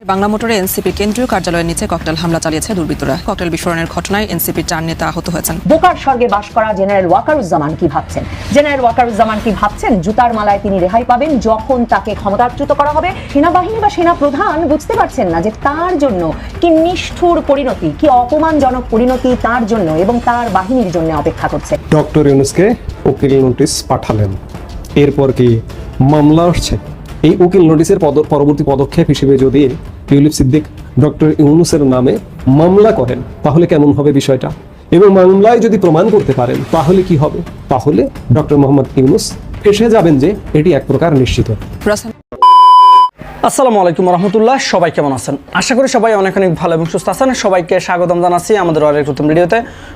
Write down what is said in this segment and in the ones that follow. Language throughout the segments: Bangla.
বাংলা মোটরে এনসিপির কেন্দ্রীয় কার্যালয়ের নিচে ককটেল হামলা চালিয়েছে দুর্বৃত্তরা। ককটেল বিস্ফোরণের ঘটনায় এনসিপির চার নেতা আহত হয়েছেন। বোকার স্বর্গে বাস করা জেনারেল ওয়াকারুজ্জামান কি ভাবছেন? জেনারেল ওয়াকারুজ্জামান কি ভাবছেন? জুতার মালায় তিনি রেহাই পাবেন যখন তাকে ক্ষমতাচ্যুত করা হবে? সেনাবাহিনী বা সেনা প্রধান বুঝতে পারছেন না যে তার জন্য কি নিষ্ঠুর পরিণতি কি অপমানজনক পরিণতি তার জন্য এবং তার বাহিনীর জন্য অপেক্ষা করছে। ডক্টর ইউনুসকে উকিল নোটিশ পাঠালেন। এরপর কি মামলা আসছে? এই উকিল নোটিশের পরবর্তী পদক্ষেপ হিসেবে যদি টিউলিপ সিদ্দিক ডক্টর ইউনুসের নামে মামলা করেন তাহলে কেমন হবে বিষয়টা? এবং মামলায় যদি প্রমাণ করতে পারেন তাহলে কি হবে? তাহলে ডক্টর মোহাম্মদ ইউনুস ফেসে যাবেন যে এটি এক প্রকার নিশ্চিত। আসসালামু আলাইকুম রহমতুল্লাহ সবাই কেমন আছেন? আশা করি সবাই অনেক অনেক ভালো এবং সুস্থ আছেন। সবাইকে স্বাগতম জানাচ্ছি আমাদের অনেক নতুন ভিডিওতে।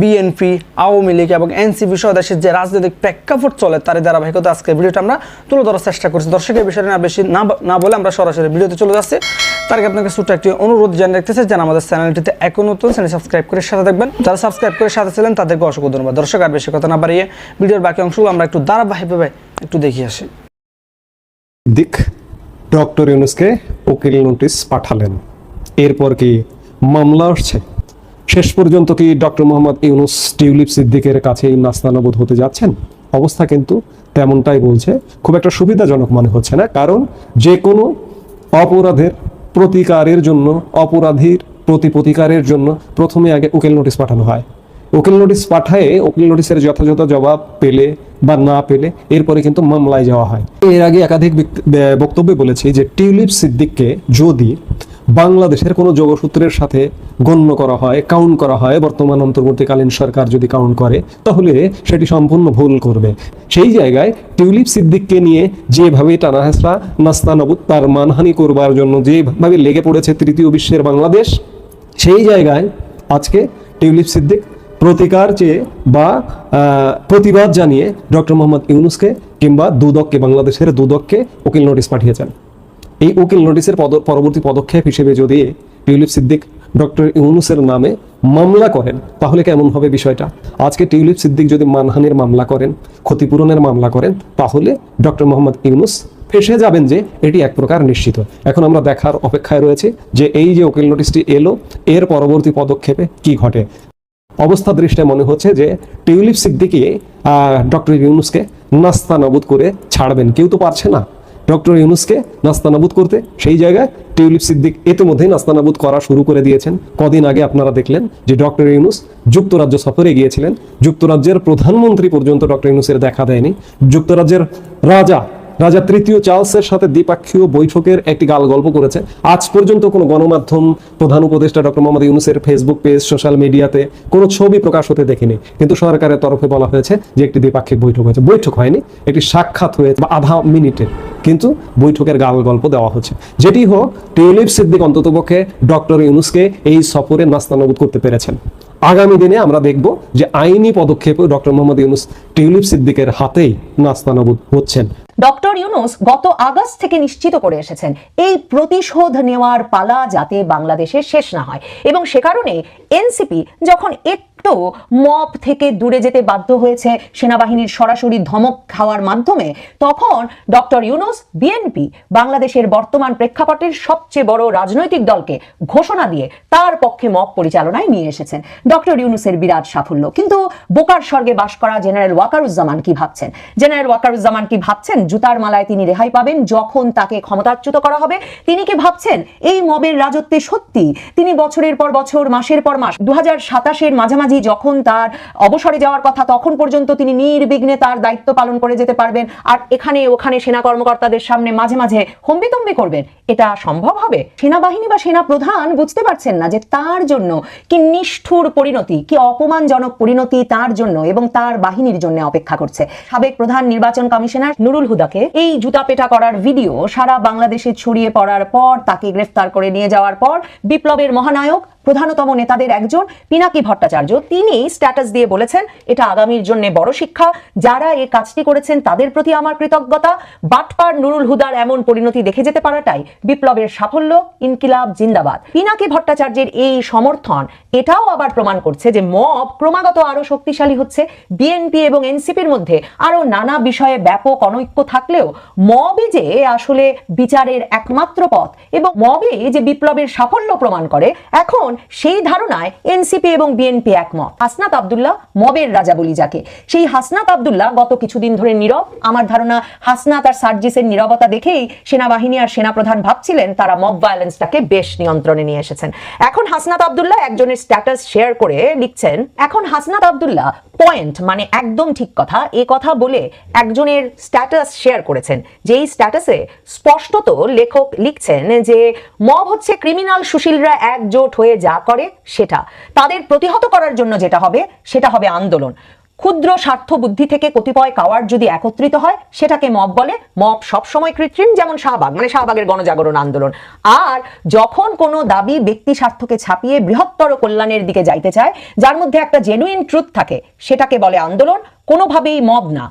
বিএনপি আওয়ামী লীগ এবং এনসিপি সহ দেশের যে রাজনৈতিক প্রেক্ষাপট চলে তার ধারাবাহিকতা আজকের ভিডিওটা আমরা তুলে ধরার চেষ্টা করছি। দর্শকের বিষয়টা না বেশি না বলে আমরা সরাসরি ভিডিওতে চলে যাচ্ছি। তার আগে আপনাকে ছোট্ট একটি অনুরোধ জানিয়ে রাখতেছে যেন আমাদের চ্যানেলটিতে এখন নতুন, চ্যানেল সাবস্ক্রাইব করে সাথে দেখবেন যারা সাবস্ক্রাইব করে সাথে ছিলেন, তাদেরকে অসংখ্য ধন্যবাদ। দর্শক, আর বেশি কথা না বাড়িয়ে ভিডিওর বাকি অংশগুলো আমরা একটু ধারাবাহিকভাবে একটু দেখিয়ে আসি। দিক, ডক্টর ইউনুসকে উকিল নোটিশ পাঠালেন। এরপর কি মামলা আসছে? শেষ পর্যন্ত কি ডক্টর মোহাম্মদ ইউনুস টিউলিপ সিদ্দিকের কাছেই নাস্তানবোধ হতে যাচ্ছেন? অবস্থা কিন্তু তেমনটাই বলছে। খুব একটা সুবিধাজনক মনে হচ্ছে না, কারণ যে কোনো অপরাধের প্রতিকারের জন্য, অপরাধীর প্রতি প্রতিকারের জন্য প্রথমে আগে উকিল নোটিশ পাঠানো হয়। উকিল নোটিশ পাঠায়ে উকিল নোটিশের যথাযথ জবাব পেলে বা না পেলে এরপরে কিন্তু মামলায় যাওয়া হয়। এর আগে একাধিক বক্তব্যে বলেছি যে টিউলিপ সিদ্দিককে যদি বাংলাদেশের কোনো যোগসূত্রের সাথে গণ্য করা হয় কাউন্ট করা হয়, বর্তমান অন্তর্বর্তীকালীন সরকার যদি কাউন্ট করে, তাহলে সেটি সম্পূর্ণ ভুল করবে। সেই জায়গায় টিউলিপ সিদ্দিককে নিয়ে যেভাবে টানাহেসরা নাস্তানবুত তার মানহানি করবার জন্য যেভাবে লেগে পড়েছে তৃতীয় বিশ্বের বাংলাদেশ, সেই জায়গায় আজকে টিউলিপ সিদ্দিক প্রতিকার চেয়ে বা প্রতিবাদ জানিয়ে ডক্টর মোহাম্মদ ইউনুসকে কিংবা দুদককে, বাংলাদেশের দুদককে উকিল নোটিশ পাঠিয়েছেন। এই উকিল নোটিশের পদ পরবর্তী পদক্ষেপ হিসেবে যদি টিউলিপ সিদ্দিক ডক্টর ইউনুসের নামে মামলা করেন, তাহলে কেমন হবে বিষয়টা? আজকে টিউলিপ সিদ্দিক যদি মানহানির মামলা করেন, ক্ষতিপূরণের মামলা করেন, তাহলে ডক্টর মোহাম্মদ ইউনুস ফেসে যাবেন যে এটি এক প্রকার নিশ্চিত। এখন আমরা দেখার অপেক্ষায় রয়েছে যে এই যে উকিল নোটিশটি এলো, এর পরবর্তী পদক্ষেপে কি ঘটে? অবস্থা দৃষ্টিতে মনে হচ্ছে যে টিউলিপ সিদ্দিকি ডক্টর ইউনুসকে নাস্তা নবুদ করে ছাড়বেন। কেউ তো পারছে না। ডক্টর ইউনুসকে নাস্তানাবুদ করতে। সেই জায়গায় টিউলিপ সিদ্দিক ইতিমধ্যেই নাস্তানাবুদ করা শুরু করে দিয়েছেন। কদিন আগে আপনারা দেখলেন যে ডক্টর ইউনুস যুক্তরাজ্য সফরে গিয়েছিলেন। যুক্তরাজ্যের প্রধানমন্ত্রী পর্যন্ত ডক্টর ইউনুসের দেখা দেয়নি। যুক্তরাজ্যের রাজা রাজা তৃতীয় চার্লসের সাথে দ্বিপাক্ষীয় বৈঠকের একটি গাল গল্প করেছে। আজ পর্যন্ত কোনো গণমাধ্যম, প্রধান উপদেষ্টা ডক্টর মোহাম্মদ ইউনুসের ফেসবুক পেজ, সোশ্যাল মিডিয়াতে কোনো ছবি প্রকাশ হতে দেখিনি। কিন্তু সরকারের তরফে বলা হয়েছে যে একটি দ্বিপাক্ষিক বৈঠক হয়েছে। বৈঠক হয়নি, একটি সাক্ষাৎ হয়েছে বা আধা মিনিটের। কিন্তু বৈঠকের গাল গল্প দেওয়া হচ্ছে। যেটি হোক, টিউলিপ সিদ্দিক অন্ততপক্ষে ডক্টর ইউনুসকে এই সফরে নাস্তানবুদ করতে পেরেছেন। আগামী দিনে আমরা দেখব যে আইনি পদক্ষেপে ডক্টর মোহাম্মদ ইউনুস টিউলিপ সিদ্দিকের হাতেই নাস্তানবুদ হচ্ছেন। ডক্টর ইউনুস গত আগস্ট থেকে নিশ্চিত করে এসেছেন, এই প্রতিশোধ নেওয়ার পালা যাতে বাংলাদেশে শেষ না হয়। এবং সে কারণে এনসিপি যখন একটু মব থেকে দূরে যেতে বাধ্য হয়েছে, সেনাবাহিনীর সরাসরি ধমক খাওয়ার মাধ্যমে, তখন ডক্টর ইউনুস বিএনপি, বাংলাদেশের বর্তমান প্রেক্ষাপটের সবচেয়ে বড় রাজনৈতিক দলকে ঘোষণা দিয়ে তার পক্ষে মপ পরিচালনায় নিয়ে এসেছেন। ডক্টর ইউনুসের বিরাট সাফল্য। কিন্তু বোকার স্বর্গে বাস করা জেনারেল ওয়াকারুজ্জামান কি ভাবছেন? জেনারেল ওয়াকারুজ্জামান কি ভাবছেন? জুতার মালায় তিনি রেহাই পাবেন যখন তাকে ক্ষমতাচ্যুত করা হবে? তিনি কি ভাবছেন এই মবের রাজত্বে সত্যি? তিনি বছরের পর বছর, মাসের পর মাস দু হাজার মাঝামাঝি যখন তার অবসরে যাওয়ার কথা, তখন পর্যন্ত তিনি নির্বিঘ্নে তার দায়িত্ব পালন করে যেতে পারবেন। আর এখানে, ওখানে সেনা কর্মকর্তাদের সামনে মাঝে মাঝে হম্বিতম্বি করবেন। এটা সম্ভব হবে? সেনাবাহিনী বা সেনা প্রধান বুঝতে পারছেন না যে তার জন্য কি নিষ্ঠুর পরিণতি, কি অপমানজনক পরিণতি তার জন্য এবং তার বাহিনীর জন্য অপেক্ষা করছে। সাবেক প্রধান নির্বাচন কমিশনার নুরুল হুদাকে এই জুতা পেটা করার ভিডিও সারা বাংলাদেশে ছড়িয়ে পড়ার পর, তাকে গ্রেফতার করে নিয়ে যাওয়ার পর বিপ্লবের মহানায়ক, প্রধানতম নেতাদের একজন পিনাকি ভট্টাচার্য, তিনি স্ট্যাটাস দিয়ে বলেছেন, এটা আগামীর জন্য বড় শিক্ষা। যারা এই কাজটি করেছেন তাদের প্রতি আমার কৃতজ্ঞতা। বাটপার নুরুল হুদার এমন পরিণতি দেখে যেতে পারাটাই বিপ্লবের সাফল্য। ইনকিলাব জিন্দাবাদ। পিনাকি ভট্টাচার্যের এই সমর্থন, এটাও আবার প্রমাণ করছে যে মব ক্রমাগত আরও শক্তিশালী হচ্ছে। বিএনপি এবং এনসিপির মধ্যে আরও নানা বিষয়ে ব্যাপক অনৈক্য থাকলেও মবই যে আসলে বিচারের একমাত্র পথ এবং মবই যে বিপ্লবের সাফল্য প্রমাণ করে, এখন সেই ধারণায় এনসিপি এবং বিএনপি একমত। হাসনাত আবদুল্লাহ মবের রাজা বলি যাকে। সেই হাসনাত আবদুল্লাহ গত কিছুদিন ধরে নীরব। আমার ধারণা হাসনাত আর সার্জিসের নীরবতা দেখেই সেনাবাহিনী আর সেনাপ্রধান ভাবছিলেন তারা মব ভায়োলেন্সটাকে বেশ নিয়ন্ত্রণে নিয়ে এসেছেন। এখন হাসনাত আবদুল্লাহ একজনের স্ট্যাটাস শেয়ার করে লিখছেন, এখন হাসনাত আবদুল্লাহ পয়েন্ট মানে একদম ঠিক কথা, এ কথা বলে একজনের স্ট্যাটাস শেয়ার করেছেন। যেই স্ট্যাটাসে স্পষ্টত লেখক লিখছেন যে মব হচ্ছে ক্রিমিনাল সুশীলরা একজোট হয়ে যা করে সেটা। তাদের প্রতিহত করার জন্য যেটা হবে, সেটা হবে আন্দোলন। ক্ষুদ্র স্বার্থ বুদ্ধি থেকে কতিপয় কাওয়ার যদি একত্রিত হয়, সেটাকে মব বলে। মব সবসময় কৃত্রিম, যেমন শাহবাগ মানে শাহবাগের গণজাগরণ আন্দোলন। আর যখন কোনো দাবি ব্যক্তি স্বার্থকে ছাপিয়ে বৃহত্তর কল্যাণের দিকে যাইতে চায়, যার মধ্যে একটা জেনুইন ট্রুথ থাকে, সেটাকে বলে আন্দোলন, কোনোভাবেই মব না।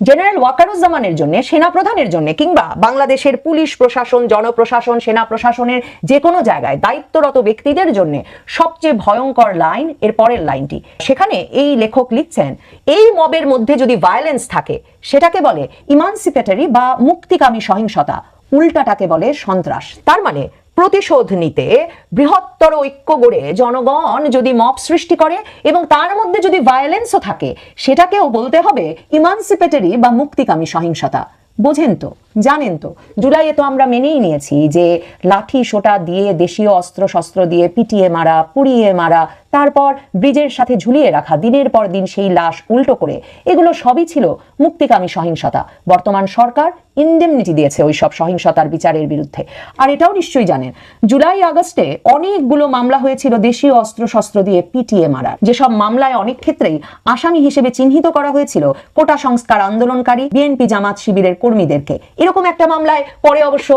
জেনারেল ওয়াকারুজ্জামানের জন্য সেনা প্রধানের জন্য, কিংবা বাংলাদেশের পুলিশ প্রশাসন, জনপ্রশাসন সেনা প্রশাসনের যে কোনো জায়গায় দায়িত্বরত ব্যক্তিদের জন্য সবচেয়ে ভয়ঙ্কর লাইন, এর পরের লাইনটি। সেখানে এই লেখক লিখছেন, এই মবের মধ্যে যদি ভায়োলেন্স থাকে, সেটাকে বলে ইমানসিপেটারি বা মুক্তিকামী সহিংসতা, উল্টাটাকে বলে সন্ত্রাস। তার মানে প্রতিশোধ নিতে বৃহত্তর ঐক্য গড়ে জনগণ যদি মপ সৃষ্টি করে এবং তার মধ্যে যদি ভায়োলেন্সও থাকে, সেটাকেও বলতে হবে ইমানসিপেটারি বা মুক্তিকামী সহিংসতা। বোঝেন তো? জানেন তো, জুলাইয়ে তো আমরা মেনেই নিয়েছি যে লাঠি সোটা দিয়ে, দেশীয় অস্ত্র শস্ত্র দিয়ে পিটিয়ে মারা, পুড়িয়ে মারা, তারপর ব্রিজের সাথে ঝুলিয়ে রাখা, দিনের পর দিন সেই লাশ উল্টো করে। এগুলো সবই ছিল মুক্তিকামী সহিংসতা। বর্তমান সরকার ইন্ডেমনিটি দিয়েছে ওই সব সহিংসতার বিচারের বিরুদ্ধে। আর এটাও নিশ্চয়ই জানেন, জুলাই আগস্টে অনেকগুলো মামলা হয়েছিল দেশীয় অস্ত্র শস্ত্র দিয়ে পিটিয়ে মারার। যেসব মামলায় অনেক ক্ষেত্রেই আসামি হিসেবে চিহ্নিত করা হয়েছিল কোটা সংস্কার আন্দোলনকারী, বিএনপি জামাত শিবিরের কর্মীদেরকে। এরকম একটা মামলায় পরে অবশ্য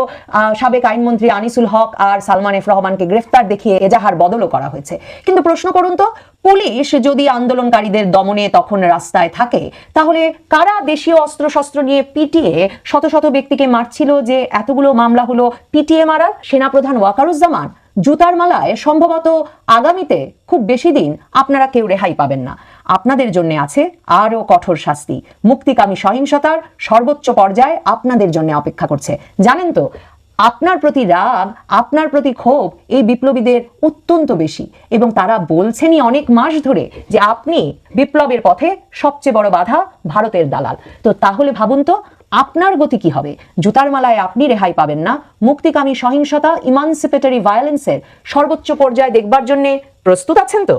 সাবেক আইনমন্ত্রী আনিসুল হক আর সালমান এফ রহমানকে গ্রেফতার দেখিয়ে এজাহার বদলও করা হয়েছে। কিন্তু প্রশ্ন করুন তো, পুলিশ যদি আন্দোলনকারীদের দমনে তখন রাস্তায় থাকে, তাহলে কারা দেশীয় অস্ত্র শস্ত্র নিয়ে পিটিয়ে শত শত ব্যক্তিকে মারছিল যে এতগুলো মামলা হলো পিটিয়ে মারার? সেনাপ্রধান ওয়াকারুজ্জামান, জুতার মালায় সম্ভবত আগামীতে খুব বেশি দিন আপনারা কেউ রেহাই পাবেন না। আপনাদের জন্য আছে আরও কঠোর শাস্তি। মুক্তিকামী সহিংসতার সর্বোচ্চ পর্যায়ে আপনাদের জন্য অপেক্ষা করছে। জানেন তো, আপনার প্রতি রাগ, আপনার প্রতি ক্ষোভ এই বিপ্লবীদের অত্যন্ত বেশি এবং তারা বলছেনই অনেক মাস ধরে যে আপনি বিপ্লবের পথে সবচেয়ে বড় বাধা ভারতের দালাল। তো তাহলে ভাবুন তো, আপনার গতি কি হবে? জুতার মালায় আপনি রেহাই পাবেন না। মুক্তিকামী সহিংসতা ইমানসিপেটারি ভায়োলেন্সের সর্বোচ্চ পর্যায়ে দেখবার জন্যে প্রস্তুত আছেন তো?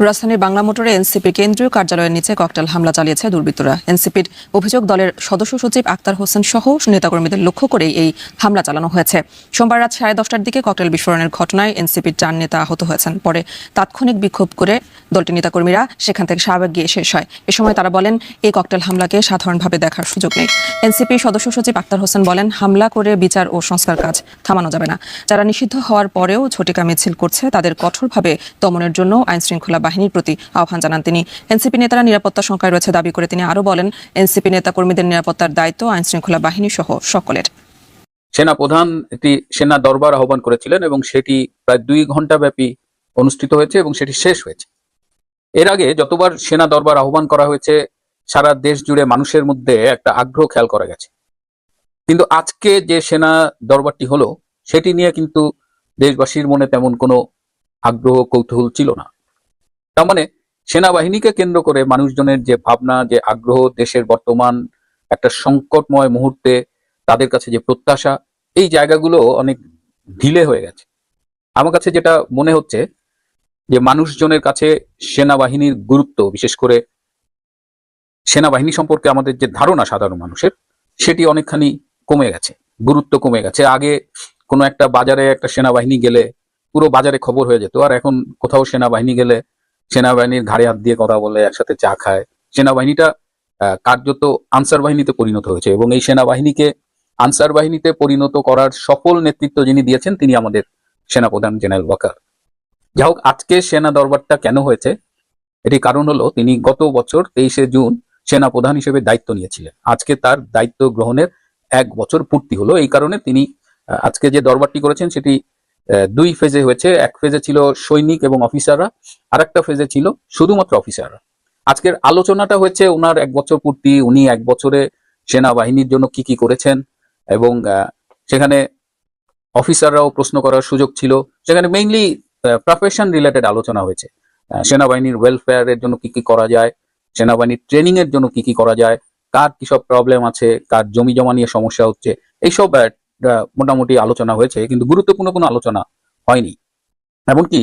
রাজধানীর বাংলা মোটরে এনসিপির কেন্দ্রীয় কার্যালয়ের নিচে ককটেল হামলা চালিয়েছে দুর্বৃত্তরা। এনসিপির অভিযোগ, দলের সদস্য সচিব আক্তার হোসেন সহ নেতাকর্মীদের লক্ষ্য করেই এই হামলা চালানো হয়েছে। সোমবার রাত সাড়ে দশটার দিকে ককটেল বিস্ফোরণের ঘটনায় এনসিপির চার নেতা আহত হয়েছেন। পরে তাৎক্ষণিক বিক্ষোভ করে দলটির নেতাকর্মীরা সেখান থেকে শাহবাগ গিয়ে শেষ হয়। এ সময় তারা বলেন, এই ককটেল হামলাকে সাধারণভাবে দেখার সুযোগ নেই। এনসিপি সদস্য সচিব আক্তার হোসেন বলেন, হামলা করে বিচার ও সংস্কার কাজ থামানো যাবে না। যারা নিষিদ্ধ হওয়ার পরেও ঝটিকা মিছিল করছে, তাদের কঠোরভাবে দমনের জন্য আইন শৃঙ্খলা বাহিনীর প্রতি আহ্বান জানান তিনি। এনসিপি নেতারা নিরাপত্তা সংখ্যায় রয়েছে দাবি করে তিনি আরও বলেন, এনসিপি নেতাকর্মীদের নিরাপত্তার দায়িত্ব আইন শৃঙ্খলা বাহিনী সহ সকলের। সেনা প্রধান একটি সেনা দরবার আহ্বান করেছিলেন এবং সেটি প্রায় দুই ঘণ্টা ব্যাপী অনুষ্ঠিত হয়েছে এবং সেটি শেষ হয়েছে। এর আগে যতবার সেনা দরবার আহ্বান করা হয়েছে, সারা দেশ জুড়ে মানুষের মধ্যে একটা আগ্রহ খেয়াল করা গেছে। কিন্তু আজকে যে সেনা দরবারটি হলো, সেটি নিয়ে কিন্তু দেশবাসীর মনে তেমন কোনো আগ্রহ, কৌতূহল ছিল না। তার মানে সেনাবাহিনীকে কেন্দ্র করে মানুষজনের যে ভাবনা, যে আগ্রহ, দেশের বর্তমান একটা সংকটময় মুহূর্তে তাদের কাছে যে প্রত্যাশা, এই জায়গাগুলো অনেক ঢিলে হয়ে গেছে। আমার কাছে যেটা মনে হচ্ছে যে মানুষজনের কাছে সেনাবাহিনীর গুরুত্ব, বিশেষ করে সেনাবাহিনী সম্পর্কে আমাদের যে ধারণা সাধারণ মানুষের, সেটি অনেকখানি কমে গেছে, গুরুত্ব কমে গেছে। আগে কোনো একটা বাজারে একটা সেনাবাহিনী গেলে পুরো বাজারে খবর হয়ে যেত, আর এখন কোথাও সেনাবাহিনী গেলে সেনাবাহিনীর ঘাড়ে হাত দিয়ে কথা বলে একসাথে চা খায়। সেনাবাহিনীটা কার্যত আনসার বাহিনীতে পরিণত হয়েছে এবং এই সেনাবাহিনীকে আনসার বাহিনীতে পরিণত করার সফল নেতৃত্ব যিনি দিয়েছেন, তিনি আমাদের সেনাপ্রধান জেনারেল ওয়াকার। যাই হোক, আজকে সেনা দরবারটা কেন হয়েছে? এটি কারণ হলো, তিনি গত বছর তেইশে জুন সেনা প্রধান হিসেবে দায়িত্ব নিয়েছিলেন। আজকে তার দায়িত্ব গ্রহণের এক বছর পূর্তি হলো। এই কারণে তিনি আজকে যে দরবারটি করেছেন, সেটি দুই ফেজে হয়েছে। এক ফেজে ছিল সৈনিক এবং অফিসাররা আর একটা ফেজে ছিল শুধুমাত্র অফিসাররা আজকের আলোচনাটা হয়েছে ওনার এক বছর পূর্তি, উনি এক বছরে সেনাবাহিনীর জন্য কি কি করেছেন এবং সেখানে অফিসাররাও প্রশ্ন করার সুযোগ ছিল। সেখানে মেইনলি প্রফেশন রিলেটেড আলোচনা হয়েছে। সেনাবাহিনীর ওয়েলফেয়ারের জন্য কি কি করা যায়, সেনাবাহিনীর ট্রেনিং এর জন্য কি কি করা যায়, কার কি সব প্রবলেম আছে, কার জমি জমা নিয়ে সমস্যা হচ্ছে, এইসব মোটামুটি আলোচনা হয়েছে, কিন্তু গুরুত্বপূর্ণ কোনো আলোচনা হয়নি। এমনকি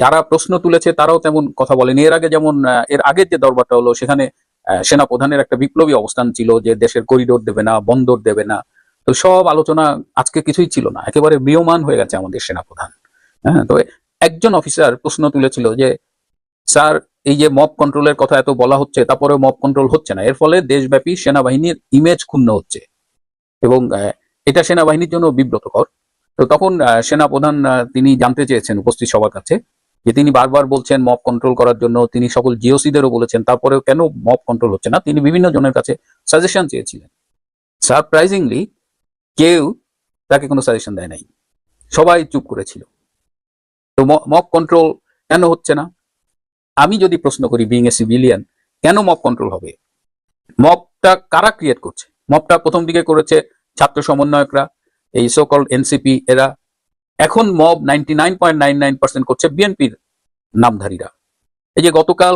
যারা প্রশ্ন তুলেছে তারাও তেমন কথা বলেনি। এর আগে যেমন এর আগের যে দরবারটা হলো, সেখানে সেনা প্রধানের একটা বিপ্লবী অবস্থান ছিল যে দেশের করিডোর দেবে না, বন্দর দেবে না। তো সব আলোচনা আজকে কিছুই ছিল না। একেবারে বিয়মান হয়ে গেছে আমাদের সেনাপ্রধান। হ্যাঁ তো একজন অফিসার প্রশ্ন তুলেছিল যে, স্যার, এই যে মব কন্ট্রোলের কথা এত বলা হচ্ছে তারপরে মব কন্ট্রোল হচ্ছে না। এর ফলে দেশব্যাপী সেনাবাহিনীর ইমেজ ক্ষুণ্ণ হচ্ছে। এবং এটা সেনাবাহিনীর জন্য বিব্রতকর। তো তখন সেনাপ্রধান তিনি জানতে চেয়েছেন উপস্থিত সবার কাছে যে তিনি বারবার বলছেন মব কন্ট্রোল করার জন্য, তিনি সকল জিওসিদেরও বলেছেন, তারপরেও কেন মব কন্ট্রোল হচ্ছে না? তিনি বিভিন্ন জনের কাছে সাজেশন চেয়েছিলেন। সারপ্রাইজিংলি কেউ তাকে কোনো সাজেশন দেয় নাই। সবাই চুপ করেছিল। তো মব কন্ট্রোল কেন হচ্ছে না? আমি যদি প্রশ্ন করি বিং এ সিভিলিয়ান কেন মব কন্ট্রোল হবে? মবটা কারা ক্রিয়েট করছে? মবটা প্রথম দিকে করেছে ছাত্র সমন্বয়করা, এই সোকল এনসিপি এরা এখন mob ninety nine point nine nine percent করছে বিএনপির নামধারীরা। এই যে গতকাল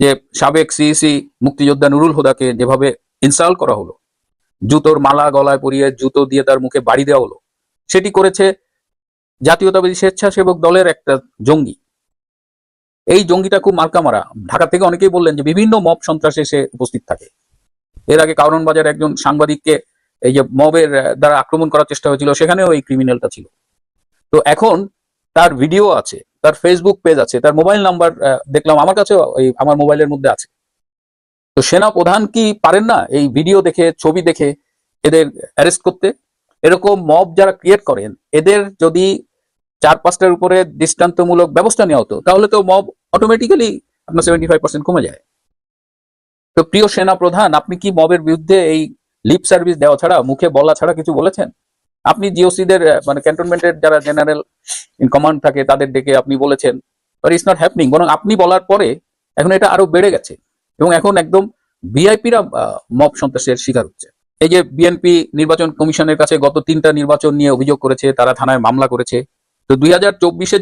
যে সাবেক সিইসি মুক্তিযোদ্ধা নুরুল হুদাকে যেভাবে ইনস্টল করা হলো, জুতোর মালা গলায় পরিয়ে জুতো দিয়ে তার মুখে বাড়ি দেওয়া হলো, সেটি করেছে জাতীয়তাবাদী স্বেচ্ছাসেবক দলের একটা জঙ্গি। এই জঙ্গিটা খুব মার্কা মারা। ঢাকা থেকে অনেকেই বললেন যে বিভিন্ন মব সন্ত্রাসে সে উপস্থিত থাকে। এর আগে কারণ বাজার একজন সাংবাদিককে এই যে মবের দ্বারা আক্রমণ করার চেষ্টা হয়েছিল, সেখানেও এই ক্রিমিনালটা ছিল। তো এখন তার ভিডিও আছে, তার ফেসবুক পেজ আছে, তার মোবাইল নাম্বার দেখলাম, আমার কাছেও আমার মোবাইলের মধ্যে আছে। তো সেনা প্রধান কি পারেন না এই ভিডিও দেখে, ছবি দেখে এদের অ্যারেস্ট করতে? এরকম মব যারা ক্রিয়েট করেন, এদের যদি চার পাঁচটার উপরে দৃষ্টান্তমূলক ব্যবস্থা নেওয়া হতো, তাহলে তো মব অটোমেটিক্যালি আপনার সেভেন্টি ফাইভ পার্সেন্ট কমে যায়। তো প্রিয় সেনা প্রধান আপনি কি মবের বিরুদ্ধে এই লিপ সার্ভিস দেওয়া ছাড়া মুখে বলা ছাড়া কিছু বলেছেন? আপনি জিওসিদের মানে ক্যান্টনমেন্টের যারা জেনারেল ইন কমান্ড থাকে, তাদের ডেকে আপনি বলেছেন ইটস নট হ্যাপনিং বরং আপনি বলার পরে এখন এটা আরও বেড়ে গেছে, এবং এখন একদম ভিআইপিরা মব সন্ত্রাসের শিকার হচ্ছে। এই যে বিএনপি নির্বাচন কমিশনের কাছে গত তিনটা নির্বাচন নিয়ে অভিযোগ করেছে, তারা থানায় মামলা করেছে। তো দুই হাজার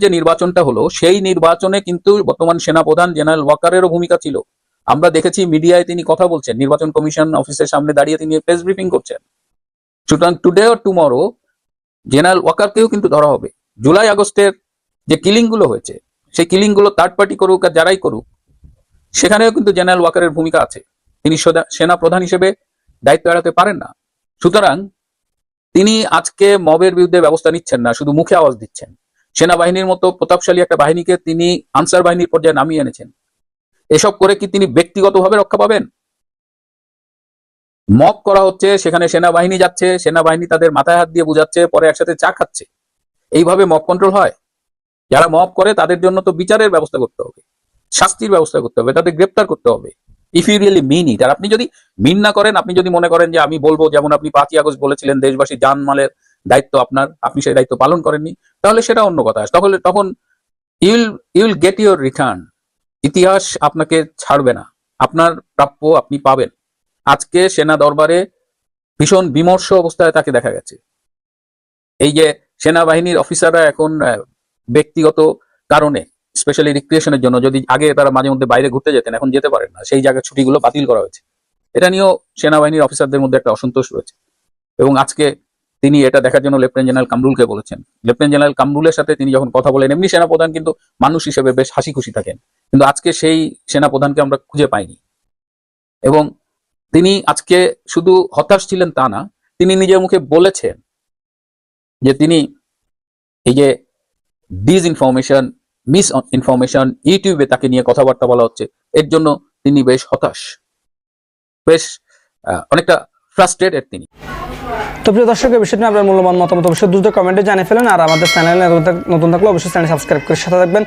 যে নির্বাচনটা হলো, সেই নির্বাচনে কিন্তু বর্তমান সেনাপ্রধান জেনারেল ওয়াকারেরও ভূমিকা ছিল। আমরা দেখেছি মিডিয়ায় তিনি কথা বলছেন, নির্বাচন কমিশন অফিসের সামনে দাঁড়িয়ে তিনি প্রেস ব্রিফিং করছেন। সুতরাং টুডে অর টুমরো জেনারেল ওয়াকারকেও কিন্তু ধরা হবে। জুলাই আগস্টের যে কিলিংগুলো হয়েছে, সেই কিলিংগুলো থার্ড পার্টি করুক আর যারাই করুক, সেখানেও কিন্তু জেনারেল ওয়াকারের ভূমিকা আছে। তিনি সেনা প্রধান হিসেবে দায়িত্ব এড়াতে পারেন না। সুতরাং তিনি আজকে মবের বিরুদ্ধে ব্যবস্থা নিচ্ছেন না, শুধু মুখে আওয়াজ দিচ্ছেন। সেনাবাহিনীর মতো প্রতাপশালী একটা বাহিনীকে তিনি আনসার বাহিনীর পর্যায়ে নামিয়ে এনেছেন। এসব করে কি তিনি ব্যক্তিগতভাবে রক্ষা পাবেন? মব করা হচ্ছে, সেখানে সেনাবাহিনী যাচ্ছে, সেনাবাহিনী তাদের মাথায় হাত দিয়ে বুঝাচ্ছে, পরে একসাথে চা খাচ্ছে। এইভাবে মব কন্ট্রোল হয়। যারা মব করে, তাদের জন্য তো বিচারের ব্যবস্থা করতে হবে, শাস্তির ব্যবস্থা করতে হবে, তাদের গ্রেপ্তার করতে হবে। If you really mean it আর আপনি যদি মিন না করেন, আপনি যদি মনে করেন যে আমি বলব, যেমন আপনি পাঁচই আগস্ট বলেছিলেন, দেশবাসী জানমালের দায়িত্ব আপনার, আপনি সেই দায়িত্ব পালন করেননি, তাহলে সেটা অন্য কথা। তাহলে তখন you'll you'll get your return ইতিহাস আপনাকে ছাড়বে না। আপনার প্রাপ্য আপনি পাবেন। আজকে সেনা দরবারে ভীষণ বিমর্ষ অবস্থায় তাকে দেখা গেছে। এই যে সেনাবাহিনীর অফিসাররা এখন ব্যক্তিগত কারণে স্পেশালি রিক্রিয়েশনের জন্য, যদি আগে তারা মাঝে মধ্যে বাইরে ঘুরতে যেতেন, এখন যেতে পারেন না। সেই জায়গায় ছুটিগুলো বাতিল করা হয়েছে। এটা নিয়েও সেনাবাহিনীর অফিসারদের মধ্যে একটা অসন্তোষ রয়েছে। এবং আজকে তিনি এটা দেখার জন্য লেফটেন্যান্ট জেনারেল কামরুলকে বলেছেন। লেফটেন্যান্ট জেনারেল কামরুলের সাথে তিনি যখন কথা বলেন, এমনি সেনাপ্রধান কিন্তু মানুষ হিসেবে বেশ হাসি খুশি থাকেন। কিন্তু আজকে সেই সেনাপ্রধানকে আমরা খুঁজে পাইনি। এবং তিনি আজকে শুধু হতাশ ছিলেন তা না, তিনি নিজের মুখে বলেছেন যে তিনি এই যে ডিস ইনফরমেশন মিস ইনফরমেশন ইউটিউবে তাকে নিয়ে কথাবার্তা বলা হচ্ছে, এর জন্য তিনি বেশ হতাশ। বেশ অনেকটা ফ্রাস্ট্রেটেড তিনি। তো প্রিয় দর্শক এই বিষয়টি আপনার মূল্যবান মতামত অবশ্যই দ্রুত কমেন্টে জানিয়ে ফেলেন। আর আমাদের চ্যানেল নতুন থাকলে অবশ্যই চ্যানেল সাবস্ক্রাইব করে সাথে থাকবেন।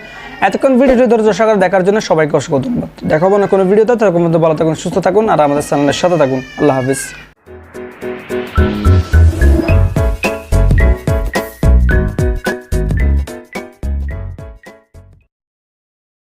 এতক্ষণ ভিডিওটি ধৈর্য সহকারে দেখার জন্য সবাইকে অসংখ্য ধন্যবাদ। দেখাবো না কোনো ভিডিওতে। তার মধ্যে ভালো থাকুন, সুস্থ থাকুন, আর আমাদের চ্যানেলের সাথে থাকুন। আল্লাহ হাফিজ।